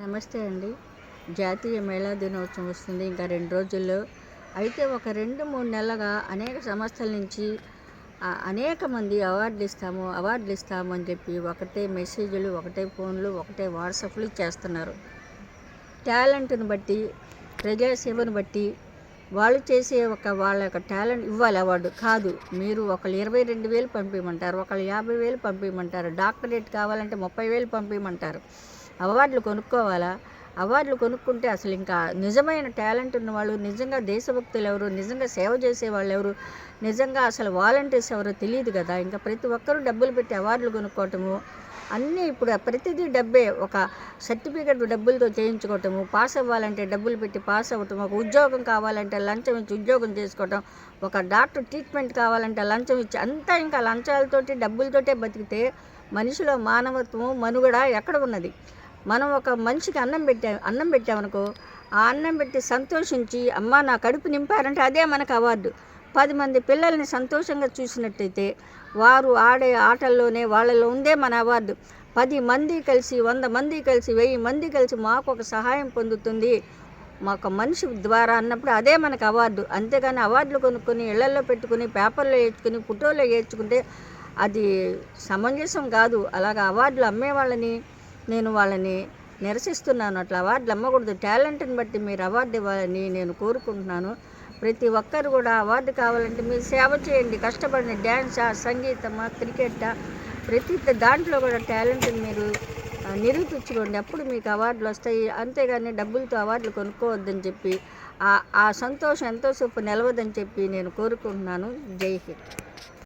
నమస్తే అండి. జాతీయ మహిళా దినోత్సవం వస్తుంది. ఇంకా రెండు రోజుల్లో. అయితే ఒక రెండు మూడు నెలలుగా అనేక సంస్థల నుంచి అనేక మంది అవార్డులు ఇస్తాము అవార్డులు ఇస్తాము అని చెప్పి ఒకటే మెసేజ్లు ఒకటే ఫోన్లు ఒకటే వాట్సాప్లు చేస్తున్నారు. టాలెంట్ని బట్టి ప్రజాసేవను బట్టి వాళ్ళు చేసే ఒక వాళ్ళ యొక్క టాలెంట్ ఇవ్వాలి అవార్డు. కాదు మీరు ఒకళ్ళు ఇరవై రెండు వేలు పంపించమంటారు ఒకళ్ళు యాభై వేలు పంపించమంటారు డాక్టరేట్ కావాలంటే ముప్పై వేలు పంపించమంటారు అవార్డులు కొనుక్కోవాలా? అవార్డులు కొనుక్కుంటే అసలు ఇంకా నిజమైన టాలెంట్ ఉన్న వాళ్ళు నిజంగా దేశభక్తులు ఎవరు నిజంగా సేవ చేసే వాళ్ళు ఎవరు నిజంగా అసలు వాలంటీర్స్ ఎవరో తెలియదు కదా. ఇంకా ప్రతి ఒక్కరూ డబ్బులు పెట్టి అవార్డులు కొనుక్కోవటము అన్నీ ఇప్పుడు ప్రతిదీ డబ్బే. ఒక సర్టిఫికెట్ డబ్బులతో చేయించుకోవటము పాస్ అవ్వాలంటే డబ్బులు పెట్టి పాస్ అవ్వటం ఒక ఉద్యోగం కావాలంటే లంచం ఇచ్చి ఉద్యోగం చేసుకోవటం ఒక డాక్టర్ ట్రీట్మెంట్ కావాలంటే లంచం ఇచ్చి అంతా ఇంకా లంచాలతోటి డబ్బులతోటే బతికితే మనిషిలో మానవత్వం మనుగడ ఎక్కడ ఉన్నది? మనం ఒక మనిషికి అన్నం పెట్టా అన్నం పెట్టామనుకో ఆ అన్నం పెట్టి సంతోషించి అమ్మ నా కడుపు నింపారంటే అదే మనకు అవార్డు. పది మంది పిల్లల్ని సంతోషంగా చూసినట్టయితే వారు ఆడే ఆటల్లోనే వాళ్ళలో ఉందే మన అవార్డు. పది మంది కలిసి వంద మంది కలిసి వెయ్యి మంది కలిసి మాకు ఒక సహాయం పొందుతుంది. మాకు మనిషి ద్వారా అన్నప్పుడు అదే మనకు అవార్డు. అంతేగాని అవార్డులు కొనుక్కొని ఇళ్ళలో పెట్టుకుని పేపర్లో వేసుకుని ఫోటోలో వేసుకుంటే అది సమంజసం కాదు. అలాగ అవార్డులు అమ్మే వాళ్ళని నేను వాళ్ళని నిరసిస్తున్నాను. అట్లా అవార్డులు అమ్మకూడదు. టాలెంట్ని బట్టి మీరు అవార్డు ఇవ్వాలని నేను కోరుకుంటున్నాను. ప్రతి ఒక్కరు కూడా అవార్డు కావాలంటే మీరు సేవ చేయండి. కష్టపడిన డ్యాన్సా సంగీతమా క్రికెటా ప్రతి దాంట్లో కూడా టాలెంట్ని మీరు నిరూపించుకోండి. అప్పుడు మీకు అవార్డులు వస్తాయి. అంతేగాని డబ్బులతో అవార్డులు కొనుక్కోవద్దని చెప్పి ఆ సంతోషం ఎంతో సేపు నిలవదని చెప్పి నేను కోరుకుంటున్నాను. జై హింద్.